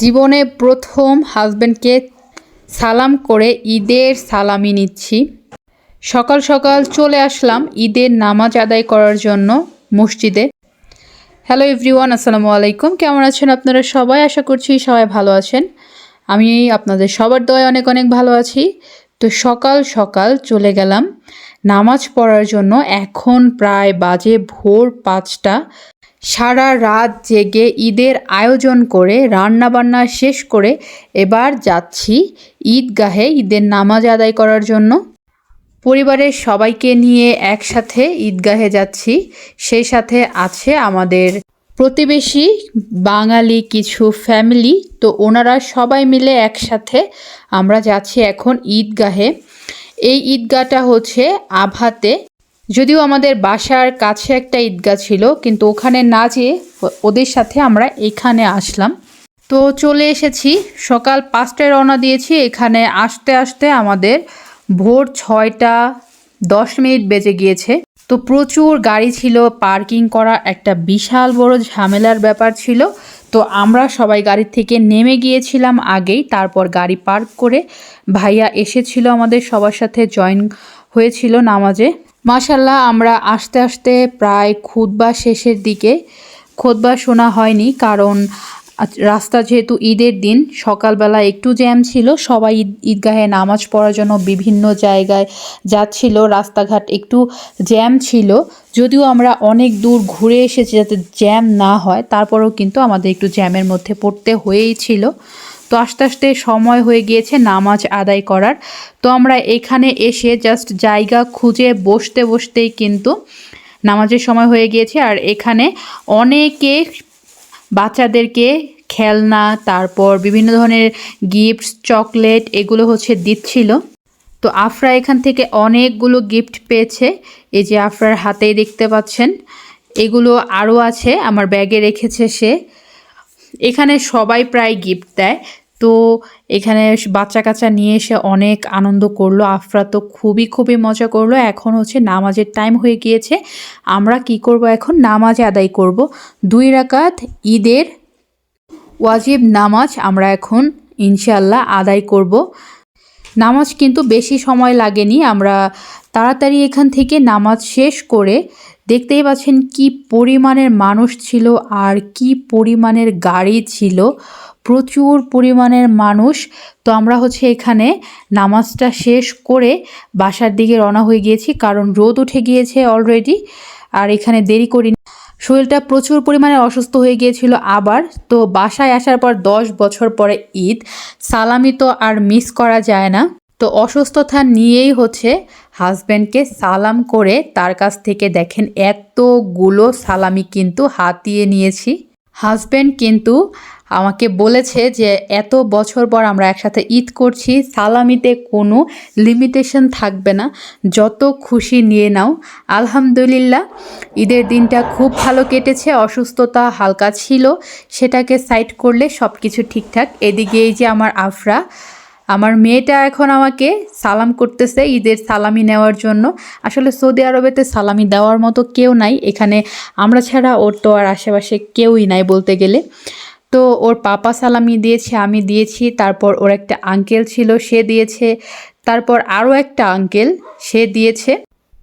জীবনে প্রথম হাজব্যান্ডকে সালাম করে ঈদের সালামি নিচ্ছি। সকাল সকাল চলে আসলাম ঈদের নামাজ আদায় করার জন্য মসজিদে। হ্যালো এভরিওয়ান আসসালামু আলাইকুম। কেমন আছেন আপনারা সবাই? আশা করছি সবাই ভালো আছেন। আমি আপনাদের সবার দয় অনেক অনেক ভালো আছি। তো সকাল সকাল চলে গেলাম নামাজ পড়ার জন্য। এখন প্রায় বাজে ভোর পাঁচটা। সারা রাত জেগে ঈদের আয়োজন করে, রান্নাবান্না শেষ করে এবার যাচ্ছি ঈদগাহে ঈদের নামাজ আদায় করার জন্য। পরিবারের সবাইকে নিয়ে একসাথে ঈদগাহে যাচ্ছি। সেই সাথে আছে আমাদের প্রতিবেশী বাঙালি কিছু ফ্যামিলি তো ওনারা সবাই মিলে একসাথে আমরা যাচ্ছি এখন ঈদগাহে। এই ঈদগাহটা হচ্ছে আভাতে। যদিও আমাদের বাসার কাছে একটা ঈদগাহ ছিল, কিন্তু ওখানে না যেয়ে ওদের সাথে আমরা এখানে আসলাম। তো চলে এসেছি, সকাল পাঁচটায় রওনা দিয়েছি, এখানে আসতে আসতে আমাদের ভোর ছয়টা দশ মিনিট বেজে গিয়েছে। তো প্রচুর গাড়ি ছিল, পার্কিং করা একটা বিশাল বড় ঝামেলার ব্যাপার ছিল। তো আমরা সবাই গাড়ি থেকে নেমে গিয়েছিলাম আগেই, তারপর গাড়ি পার্ক করে ভাইয়া এসেছিল আমাদের সবার সাথে, জয়েন হয়েছিল নামাজে। মাশাল্লাহ আমরা আস্তে আস্তে প্রায় খুতবা শেষের দিকে। খোদবা শোনা হয়নি কারণ রাস্তা যেহেতু ঈদের দিন, সকালবেলা একটু জ্যাম ছিল, সবাই ঈদ, ঈদগাহে নামাজ পড়ার জন্য বিভিন্ন জায়গায় যাচ্ছিল, রাস্তাঘাট একটু জ্যাম ছিল। যদিও আমরা অনেক দূর ঘুরে এসেছি যাতে জ্যাম না হয়, তারপরেও কিন্তু আমাদের একটু জ্যামের মধ্যে পড়তে হয়েই ছিল। তো আস্তে আস্তে সময় হয়ে গিয়েছে নামাজ আদায় করার। তো আমরা এখানে এসে জাস্ট জায়গা খুঁজে বসতে বসতেই কিন্তু নামাজের সময় হয়ে গিয়েছে। আর এখানে অনেকে বাচ্চাদেরকে খেলনা, তারপর বিভিন্ন ধরনের গিফটস চকলেট এগুলো হচ্ছে দিচ্ছিল। তো আফরা এখান থেকে অনেকগুলো গিফট পেয়েছে। এই যে আফরার হাতেই দেখতে পাচ্ছেন, এগুলো আরও আছে, আমার ব্যাগে রেখেছে সে। এখানে সবাই প্রায় গিফট দেয়। তো এখানে বাচ্চা কাচ্চা নিয়ে এসে অনেক আনন্দ করল। আফরা তো খুবই খুবই মজা করল। এখন হচ্ছে নামাজের টাইম হয়ে গিয়েছে। আমরা কি করব এখন? নামাজ আদায় করব। দুই রাকাত ঈদের ওয়াজিব নামাজ আমরা এখন ইনশাল্লাহ আদায় করব। নামাজ কিন্তু বেশি সময় লাগেনি। আমরা তাড়াতাড়ি এখান থেকে নামাজ শেষ করে দেখতেই পাচ্ছেন কি পরিমাণের মানুষ ছিল আর কি পরিমাণের গাড়ি ছিল। প্রচুর পরিমাণের মানুষ, তো আমরা হচ্ছে এখানে নামাজটা শেষ করে বাসার দিকে রওনা হয়ে গিয়েছি, কারণ রোদ উঠে গিয়েছে অলরেডি আর এখানে দেরি করিনি। শরীরটা প্রচুর পরিমাণে অসুস্থ হয়ে গিয়েছিল আবার, তো বাসায় আসার পর দশ বছর পরে ঈদ, সালামি তো আর মিস করা যায় না। তো অসুস্থতা নিয়েই হচ্ছে হাজব্যান্ডকে সালাম করে তার কাছ থেকে দেখেন এতগুলো সালামি কিন্তু হাতিয়ে নিয়েছি। হাজব্যান্ড কিন্তু আমাকে বলেছে যে এত বছর পর আমরা একসাথে ঈদ করছি, সালামিতে কোনো লিমিটেশন থাকবে না, যত খুশি নিয়ে নাও। আলহামদুলিল্লাহ, ঈদের দিনটা খুব ভালো কেটেছে, অসুস্থতা হালকা ছিল, সেটাকে সাইড করলে সব কিছু ঠিকঠাক। এদিকে এই যে আমার আফরা, আমার মেয়েটা এখন আমাকে সালাম করতেছে ঈদের সালামি নেওয়ার জন্য। আসলে সৌদি আরবেতে সালামি দেওয়ার মতো কেউ নাই, এখানে আমরা ছাড়া ওর তো আর আশেপাশে কেউই নাই বলতে গেলে। তো ওর পাপা সালামি দিয়েছে, আমি দিয়েছি। তারপর ওর একটা আঙ্কেল ছিল, সে দিয়েছে। তারপর আরও একটা আঙ্কেল সে দিয়েছে।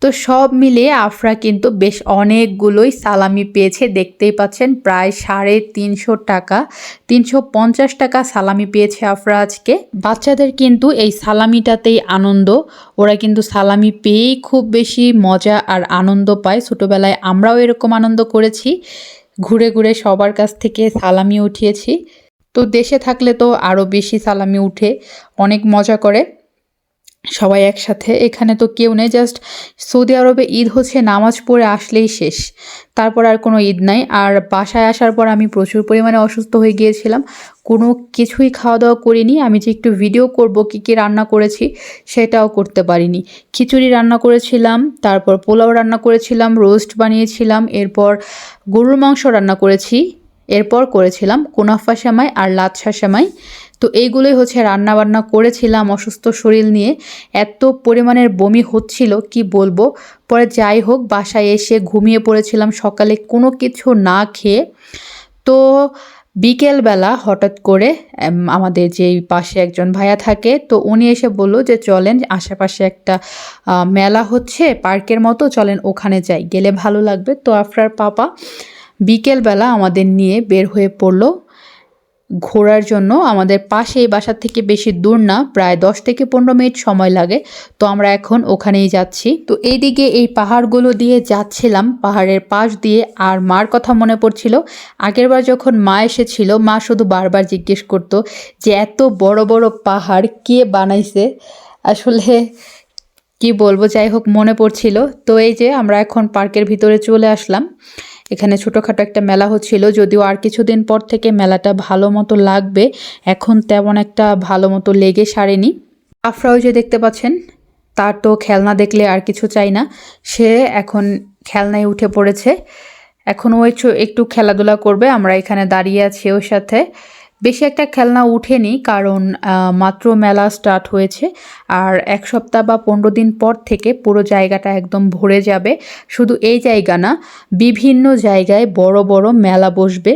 তো সব মিলিয়ে আফরা কিন্তু বেশ অনেকগুলোই সালামি পেয়েছে। দেখতেই পাচ্ছেন, প্রায় সাড়ে তিনশো টাকা, তিনশো পঞ্চাশ টাকা সালামি পেয়েছে আফরা আজকে। বাচ্চাদের কিন্তু এই সালামিটাতেই আনন্দ। ওরা কিন্তু সালামি পেয়েই খুব বেশি মজা আর আনন্দ পায়। ছোটোবেলায় আমরাও এরকম আনন্দ করেছি। ঘুরে ঘুরে সবার কাছ থেকে সালামি উঠিয়েছি। তো দেশে থাকলে তো আরও বেশি সালামি উঠে, অনেক মজা করে। সবাই একসাথে। এখানে তো কেউ নেই জাস্ট সৌদি আরবে ঈদ হচ্ছে, নামাজ পড়ে আসলেই শেষ। তারপর আর কোনো ঈদ নাই। আর বাসায় আসার পর আমি প্রচুর পরিমাণে অসুস্থ হয়ে গিয়েছিলাম। কোনো কিছুই খাওয়া দাওয়া করিনি। আমি যে একটু ভিডিও করব, কী কী রান্না করেছি, সেটাও করতে পারিনি। খিচুড়ি রান্না করেছিলাম, তারপর পোলাও রান্না করেছিলাম, রোস্ট বানিয়েছিলাম, এরপর গরুর মাংস রান্না করেছি। এরপর করেছিলাম কুনাফা সেমাই আর লাচ্ছা সেমাই। তো এইগুলোই হচ্ছে রান্না বান্না করেছিলাম অসুস্থ শরীর নিয়ে। এত পরিমাণের বমি হচ্ছিল, কি বলব? পরে যাই হোক, বাসায় এসে ঘুমিয়ে পড়েছিলাম সকালে, কোনো কিছু না খেয়ে। তো বিকেলবেলা হঠাৎ করে আমাদের যেই পাশে একজন ভাইয়া থাকে, তো উনি এসে বলল যে, চলেন আশেপাশে একটা মেলা হচ্ছে, পার্কের মতো, চলেন ওখানে যাই। গেলে ভালো লাগবে। তো আফরার পাপা বিকেলবেলা আমাদের নিয়ে বের হয়ে পড়ল। ঘোরার জন্য আমাদের পাশে এই বাসার থেকে বেশি দূর না, প্রায় দশ থেকে পনেরো মিনিট সময় লাগে। তো আমরা এখন ওখানেই যাচ্ছি। তো এইদিকে এই পাহাড়গুলো দিয়ে যাচ্ছিলাম, পাহাড়ের পাশ দিয়ে। আর মার কথা মনে পড়ছিল আগেরবার যখন মা এসেছিল, মা শুধু বারবার জিজ্ঞেস করতো যে, এত বড় বড় পাহাড় কে বানাইছে? আসলে কি বলব, যাই হোক মনে পড়ছিল। তো এই যে আমরা এখন পার্কের ভিতরে চলে আসলাম। এখানে ছোটোখাটো একটা মেলা হচ্ছিল, যদিও আর কিছুদিন পর থেকে মেলাটা ভালো মতো লাগবে। এখন তেমন একটা ভালো মতো লেগে সারেনি। আফরাও যে দেখতে পাচ্ছেন, তার তো খেলনা দেখলে আর কিছু চাই না। সে এখন খেলনায় উঠে পড়েছে। এখন ও একটু খেলাধুলা করবে, আমরা এখানে দাঁড়িয়ে আছি ওর সাথে। বেশি একটা খেলনা উঠেনি, কারণ মাত্র মেলা স্টার্ট হয়েছে আর এক সপ্তাহ বা পনেরো দিন পর থেকে পুরো জায়গাটা একদম ভরে যাবে। শুধু এই জায়গা না, বিভিন্ন জায়গায় বড় বড় মেলা বসবে।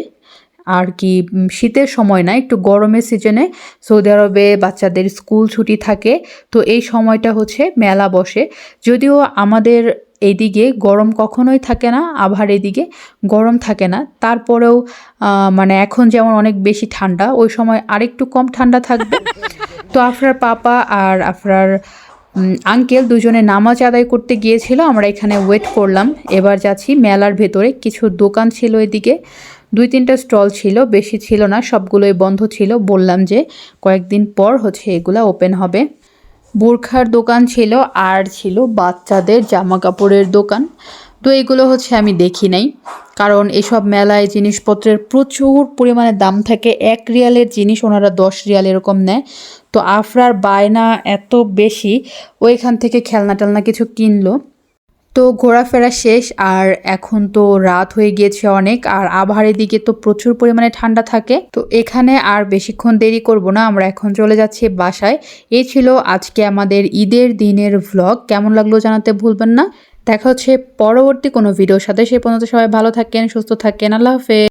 আর কি শীতের সময় না, একটু গরমের সিজনে সৌদি আরবে বাচ্চাদের স্কুল ছুটি থাকে, তো এই সময়টা হচ্ছে মেলা বসে। যদিও আমাদের এইদিকে গরম কখনোই থাকে না, আবার এদিকে গরম থাকে না। তারপরেও মানে এখন যেমন অনেক বেশি ঠান্ডা, ওই সময় আরেকটু কম ঠান্ডা থাকবে। তো আফরার পাপা আর আফরার আঙ্কেল দুজনে নামাজ আদায় করতে গিয়েছিল, আমরা এখানে ওয়েট করলাম। এবার যাচ্ছি মেলার ভেতরে, কিছু দোকান ছিল এদিকে, দুই তিনটা স্টল ছিল, বেশি ছিল না, সবগুলোই বন্ধ ছিল। বললাম যে কয়েকদিন পর হচ্ছে এগুলা ওপেন হবে। বোরখার দোকান ছিল, আর ছিল বাচ্চাদের জামা কাপড়ের দোকান। তো এগুলো হচ্ছে আমি দেখি নাই, কারণ এসব মেলায় জিনিসপত্রের প্রচুর পরিমাণে দাম থাকে। এক রিয়ালের জিনিস ওনারা দশ রিয়াল এরকম নেয়। তো আফরার বায়না এত বেশি, ওইখান থেকে খেলনা টেলনা কিছু কিনলো। তো ঘোরাফেরা শেষ আর এখন তো রাত হয়ে গিয়েছে অনেক আর আবহাওয়ার দিকে তো প্রচুর পরিমাণে ঠান্ডা থাকে। তো এখানে আর বেশিক্ষণ দেরি করব না, আমরা এখন চলে যাচ্ছি বাসায়। এ ছিল আজকে আমাদের ঈদের দিনের ভ্লগ কেমন লাগল জানাতে ভুলবেন না। দেখা হচ্ছে পরবর্তী কোনো ভিডিওর সাথে। সে পর্যন্ত সবাই ভালো থাকেন, সুস্থ থাকেন। আল্লাহ হাফেজ।